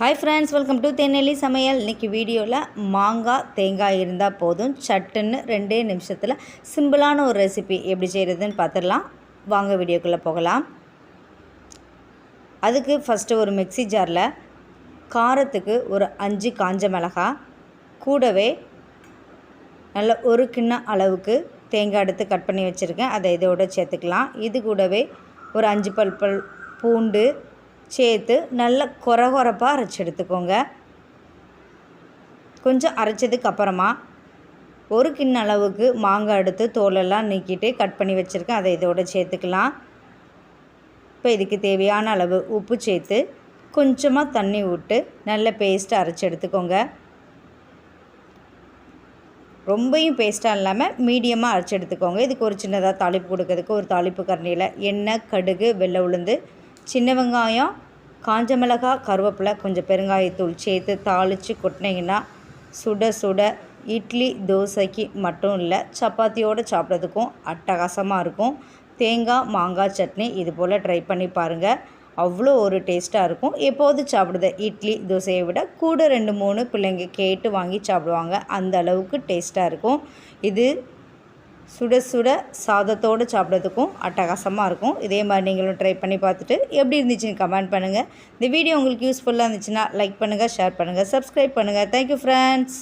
Hi friends welcome to Thennelli சமையல் இன்றைக்கி வீடியோவில் மாங்காய் தேங்காய் இருந்தால் போதும். சட்டுன்னு ரெண்டே நிமிஷத்தில் சிம்பிளான ஒரு ரெசிபி எப்படி செய்கிறதுன்னு பார்த்துடலாம் வாங்க வீடியோக்குள்ளே போகலாம். அதுக்கு ஃபஸ்ட்டு ஒரு மிக்ஸி ஜாரில் காரத்துக்கு ஒரு அஞ்சு காஞ்ச மிளகாய் கூடவே நல்ல ஒரு கிண்ண அளவுக்கு தேங்காய் எடுத்து கட் பண்ணி வச்சுருக்கேன். அதை இதோட சேர்த்துக்கலாம். இது கூடவே ஒரு அஞ்சு பல் பல் பூண்டு சேர்த்து நல்ல கொரகொரப்பாக அரைச்சி எடுத்துக்கோங்க. கொஞ்சம் அரைச்சதுக்கு அப்புறமா ஒரு கிண்ண அளவுக்கு மாங்காய் எடுத்து தோலெல்லாம் நீக்கிட்டு கட் பண்ணி வச்சுருக்கேன். அதை இதோட சேர்த்துக்கலாம். இப்போ இதுக்கு தேவையான அளவு உப்பு சேர்த்து கொஞ்சமாக தண்ணி விட்டு நல்ல பேஸ்ட்டு அரைச்சி எடுத்துக்கோங்க. ரொம்பையும் பேஸ்ட்டாக இல்லாமல் மீடியமாக அரைச்சி எடுத்துக்கோங்க. இதுக்கு ஒரு சின்னதாக தாளிப்பு கொடுக்கறதுக்கு ஒரு தாளிப்பு கரண்டியில் எண்ணெய் கடுகு வெள்ளை உளுந்து சின்ன வெங்காயம் காஞ்ச மிளகாய் கருவேப்பிலை கொஞ்சம் பெருங்காயத்தூள் சேர்த்து தாளித்து கொட்டினீங்கன்னா சுட சுட இட்லி தோசைக்கு மட்டும் இல்லை சப்பாத்தியோடு சாப்பிட்றதுக்கும் அட்டகாசமாக இருக்கும். தேங்காய் மாங்காய் சட்னி இது போல் ட்ரை பண்ணி பாருங்கள் அவ்வளோ ஒரு டேஸ்ட்டாக இருக்கும். எப்போது சாப்பிடுத? இட்லி தோசையை விட கூட ரெண்டு மூணு பிள்ளைங்க கேட்டு வாங்கி சாப்பிடுவாங்க. அந்த அளவுக்கு டேஸ்ட்டாக இருக்கும். இது சுட சுட சாதத்தோடு சாப்பிட்றதுக்கும் அட்டகாசமாக இருக்கும். இதே மாதிரி நீங்களும் ட்ரை பண்ணி பார்த்துட்டு எப்படி இருந்துச்சுன்னு கமெண்ட் பண்ணுங்கள் இந்த வீடியோ உங்களுக்கு யூஸ்ஃபுல்லாக இருந்துச்சுன்னா லைக் பண்ணுங்கள் ஷேர் பண்ணுங்கள் சப்ஸ்கிரைப் பண்ணுங்கள் தேங்க்யூ ஃப்ரெண்ட்ஸ்